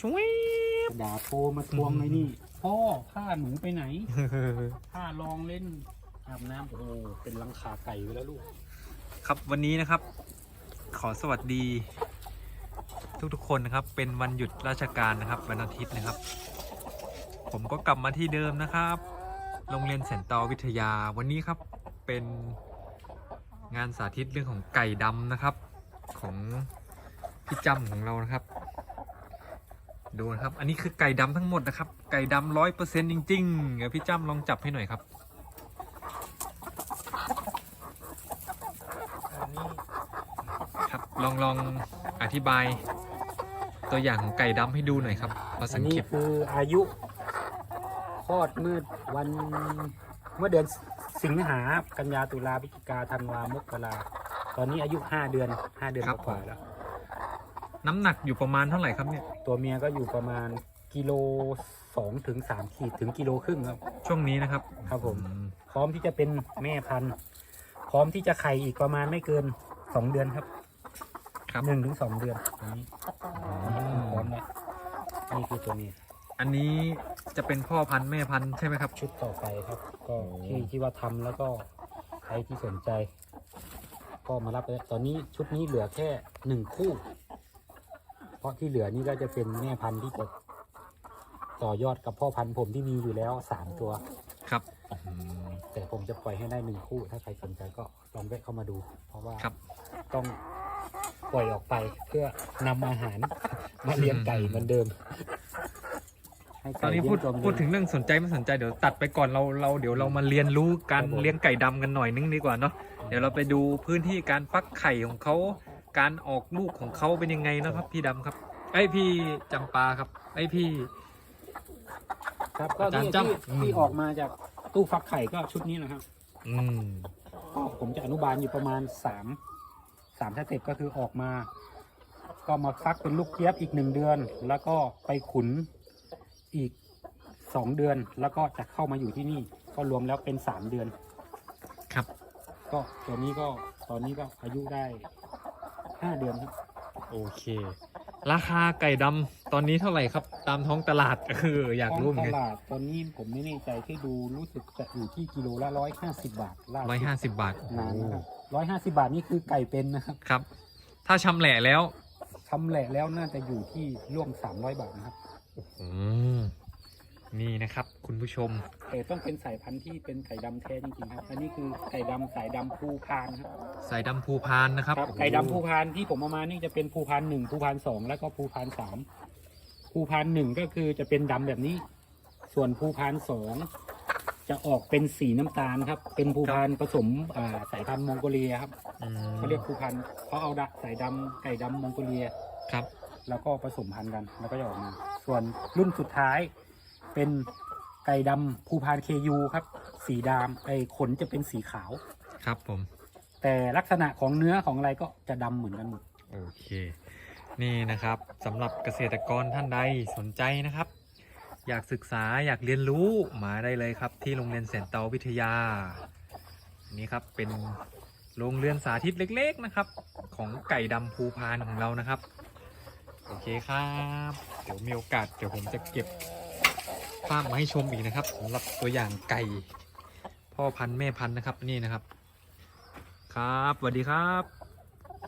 ช่วยด่าโทรมาทวงในนี่ พ่อผ้าหนูไปไหนผ้าลองเล่นอาบน้ำโอ้โหเป็นลังคาไก่ไปแล้วลูก ครับวันนี้นะครับ ขอสวัสดี ทุกๆคนนะครับ เป็นวันหยุดราชการนะครับวันอาทิตย์นะครับ ผมก็กลับมาที่เดิมนะครับ โรงเรียนแสนตอวิทยาวันนี้ครับเป็นงานสาธิตเรื่องของไก่ดำนะครับ ของพี่จำของเรานะครับ ดูนะครับ อันนี้คือไก่ดำทั้งหมดนะครับ ไก่ดำร้อยเปอร์เซ็นต์จริงๆเดี๋ยวพี่จำลองจับให้หน่อยครับอันนี้ครับลองลองอธิบาย ตัวอย่างของไก่ดำให้ดูหน่อยครับภาษาอันอังนี้กฤษคืออายุคลอดเมื่อวันเมื่อเดือนสิงหากันยาตุลาพฤศจิกาธันวามกราตอนนี้อายุห้าเดือนห้าเดือนกว่าๆแล้ว น้ำหนักอยู่ประมาณเท่าไหร่ครับเนี่ย ตัวเมียก็อยู่ประมาณกิโลสองถึงสามขีดถึงกิโลครึ่งครับ ช่วงนี้นะครับครับผม อืพร้อมที่จะเป็นแม่พันธุ์ พร้อมที่จะไข่อีกประมาณไม่เกินสองเดือนครับครับหนึ่งถึงสองเดือนอันนี้อืพร้อมมแล้วนี่คือตัวเมียอันนี้จะเป็นพ่อพันธุ์แม่พันธุ์ใช่ไหมครับ ชุดต่อไปครับ ก็โอ้ ที่ที่ว่าทำแล้วก็ใครที่สนใจ ก็มารับเลยตอนนี้ชุดนี้เหลือแค่หนึ่งคู่เพ ราะที่เหลือนี่ก็จะเป็นแม่พันธุ์ที่จะต่อยอดกับพ่อพันธุ์ผมที่มีอยู่แล้วสามตัว ครับอืมแต่ผมจะปล่อยให้ได้หนึ่งคู่ ถ้าใครสนใจก็ลองแวะเข้ามาดู เพราะว่าครับ ต้องปล่อยออกไปเพื่อนำอาหารมาเลี้ยงไก่เหมือนเดิมให้ตอนนี้พูดไก่เลี้ยงตัวพูดถึงเรื่องสนใจไม่สนใจเดี๋ยวตัดไปก่อนเราเราเดี๋ยวเรามาเรียนรู้การครับผม เลี้ยงไก่ดำกันหน่อยนึงดีกว่าเนาะเดี๋ยวเราไปดูพื้นที่การฟักไข่ของเขา การออกลูกของเขาเป็นยังไงนะครับ พี่ดำครับ ไอยพี่จำปาครับ ไอยพี่ ครับก็อาจารย์ที่จ้ำที่อืมที่ออกมาจากตู้ฟักไข่ก็ชุดนี้นะครับอืมก็ผมจะอนุบาลอยู่ประมาณสามสามสเต็ปก็คือออกมา ก็มาฟักเป็นลูกเจี๊ยบอีกหนึ่งเดือน แล้วก็ไปขุนอีกสองเดือน แล้วก็จะเข้ามาอยู่ที่นี่ ก็รวมแล้วเป็นสามเดือน ครับ ก็ตัวนี้ก็ตอนนี้ก็อายุได้ ห้าเดือนครับ โอเค ราคาไก่ดำตอนนี้เท่าไหร่ครับ ตามท้องตลาด เอออยากรู้เหมือนตกันลาดตอนนี้ผมไม่แน่ใจที่ดูรู้สึกจะอยู่ที่กิโลละร้อยห้าสิบบาทล่าร้อยสุห้าดสิบบาทนานนะครับร้อยห้าสิบาทนี่คือไก่เป็นนะครับครับ ถ้าชำแหละแล้วชำแหละแล้วน่าจะอยู่ที่ร่วมสามร้อยบาทนะครับ อืม นี่นะครับ คุณผู้ชม แต่ต้องเป็นสายพันธุ์ที่เป็นไก่ดำแท้จริงๆครับ อันนี้คือไก่ดำสายดำภูพานครับสายดำภูพานนะครับครับโอ้โหไก่ดำภูพานที่ผมเอามานี่จะเป็นภูพานหนึ่งภูพานสองแล้วก็ภูพานสามภูพานหนึ่งก็คือจะเป็นดำแบบนี้ ส่วนภูพานสองจะออกเป็นสีน้ำตาลครับ เป็นภูพานผสมอ่าสายพันธุ์มองโกเลียครับอืมเขาเรียกภูพานเขาเอาดะสายดำไก่ดำมองโกเลีย ครับ แล้วก็ผสมพันธุ์กันแล้วก็จะออกมา ส่วนรุ่นสุดท้าย เป็นไก่ดำภูพานเคยูครับ สีดำไอ้ขนจะเป็นสีขาว ครับผม แต่ลักษณะของเนื้อของอะไรก็จะดำเหมือนกันหมด โอเค นี่นะครับสำหรับเกษตรกรท่านใดสนใจนะครับ อยากศึกษาอยากเรียนรู้มาได้เลยครับ ที่โรงเรียนแสนเตาวิทยา นี่ครับเป็นโรงเรือนสาธิตเล็ก ๆนะครับ ของไก่ดำภูพานของเรานะครับ โอเคครับ เดี๋ยวมีโอกาสเดี๋ยวผมจะเก็บ ภาพมาให้ชมอีกนะครับสำหรับตัวอย่างไก่พ่อพันธุ์แม่พันธุ์นะครับนี่นะครับ ครับสวัสดีครับ